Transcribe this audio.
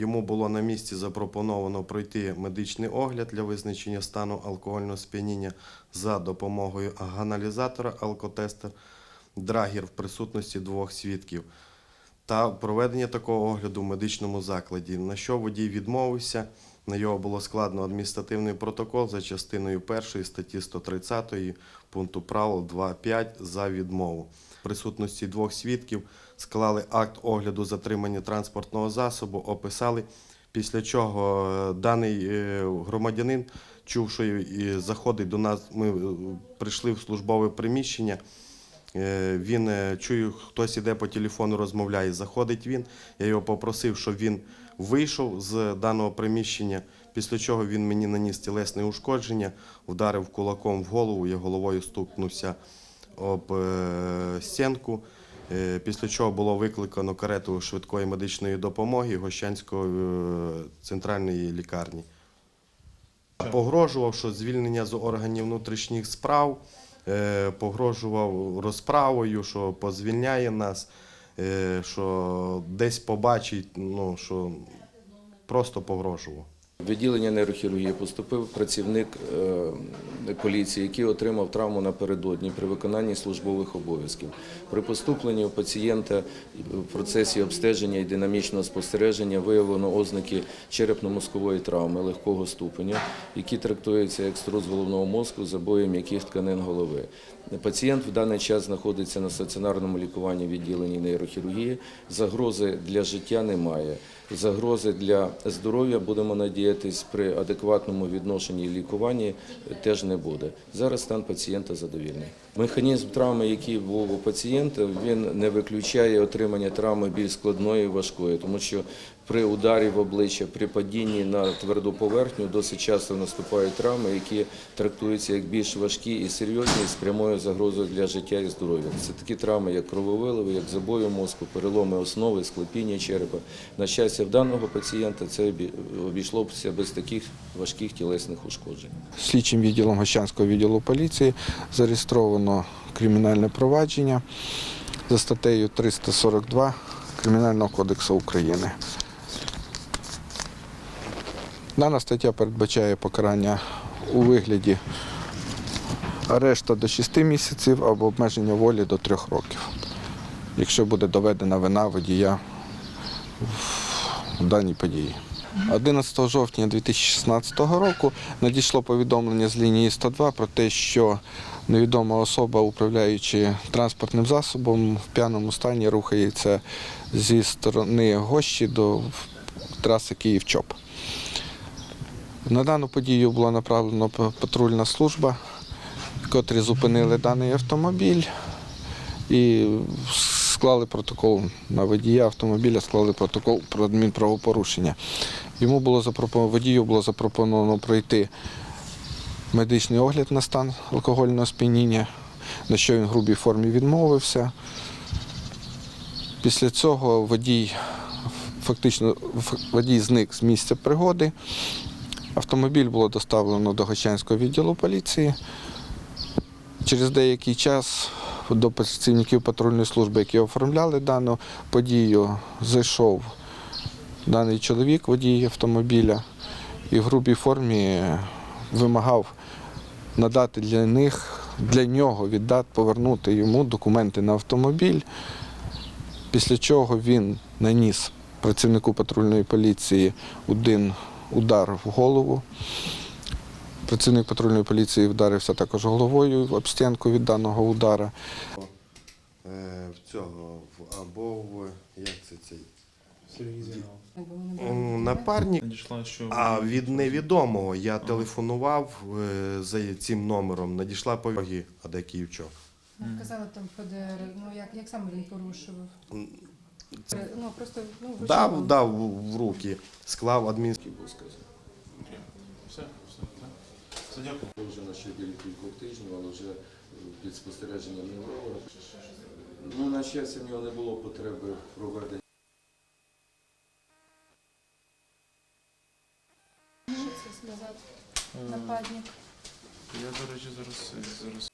Йому було на місці запропоновано пройти медичний огляд для визначення стану алкогольного сп'яніння за допомогою аналізатора алкотестер. Драгер в присутності двох свідків та проведення такого огляду в медичному закладі, на що водій відмовився. На його було складено адміністративний протокол за частиною 1 статті 130 пункту правил 2.5 за відмову. В присутності двох свідків склали акт огляду затримання транспортного засобу, описали, після чого е, даний е, громадянин, чув, що заходить до нас, ми е, прийшли в службове приміщення. Е, Він е, чую, хтось іде по телефону, розмовляє. Заходить він. Я його попросив, щоб він вийшов з даного приміщення. Після чого він мені наніс тілесне ушкодження, вдарив кулаком в голову, я головою стукнувся об е, стінку. Після чого було викликано карету швидкої медичної допомоги Гощанської центральної лікарні. Погрожував, що звільнення з органів внутрішніх справ, погрожував розправою, що позвільняє нас, е, що десь побачить, ну, що просто погрожував. Відділення нейрохірургії поступив працівник е, поліції, який отримав травму напередодні при виконанні службових обов'язків. При поступленні у пацієнта в процесі обстеження і динамічного спостереження виявлено ознаки черепно-мозкової травми легкого ступеня, які трактуються як струс головного мозку з забоєм м'яких тканин голови. Пацієнт в даний час знаходиться на стаціонарному лікуванні відділенні нейрохірургії. Загрози для життя немає. Загрози для здоров'я, будемо надіятись, при адекватному відношенні і лікуванні теж не буде. Зараз стан пацієнта задовільний. Механізм травми, який був у пацієнта, він не виключає отримання травми більш складної і важкої, тому що при ударі в обличчя, при падінні на тверду поверхню досить часто наступають травми, які трактуються як більш важкі і серйозні з прямою загрозою для життя і здоров'я. Це такі травми, як крововиливи, як забої мозку, переломи основи, склепіння черепа. На щастя, в даного пацієнта це обі- обійшлося без таких важких тілесних ушкоджень. Слідчим відділом Гощанського відділу поліції зареєстровано кримінальне провадження за статтею 342 Кримінального кодексу України. Дана стаття передбачає покарання у вигляді арешту до 6 місяців або обмеження волі до 3 років, якщо буде доведена вина водія в даній події. 11 жовтня 2016 року надійшло повідомлення з лінії 102 про те, що невідома особа, управляючи транспортним засобом, в п'яному стані рухається зі сторони Гощі до траси Київ-Чоп. На дану подію була направлена патрульна служба, котрі зупинили даний автомобіль і склали протокол на водія автомобіля, склали протокол про адмінправопорушення. Йому було запропоновано, водію було запропоновано пройти медичний огляд на стан алкогольного сп'яніння, на що він в грубій формі відмовився. Після цього водій фактично водій зник з місця пригоди. Автомобіль було доставлено до Гощанського відділу поліції. Через деякий час до працівників патрульної служби, які оформляли дану подію, зайшов даний чоловік, водій автомобіля, і в грубій формі вимагав надати для них, для нього віддати, повернути йому документи на автомобіль. Після чого він наніс працівнику патрульної поліції один удар в голову. Працівник патрульної поліції вдарився також головою об стінку від даного удара. Е, В цього або в як це цей Сергій Зінов. М, напарник. А від невідомого я телефонував е, за цим номером. Надійшла повіги, а де Київчо. Ну, Казали там ПДР, ну як, як саме він порушував? Ну просто ну Дав, дав в руки, склав адмінський. Був сказано. все, все. Все, дякую. Вже на ще біля кількох тижнів, але вже під спостереженням невролога. Ну, на щастя, в нього не було потреби проведення. Сказати? Нападник. Я, до речі, зараз, зараз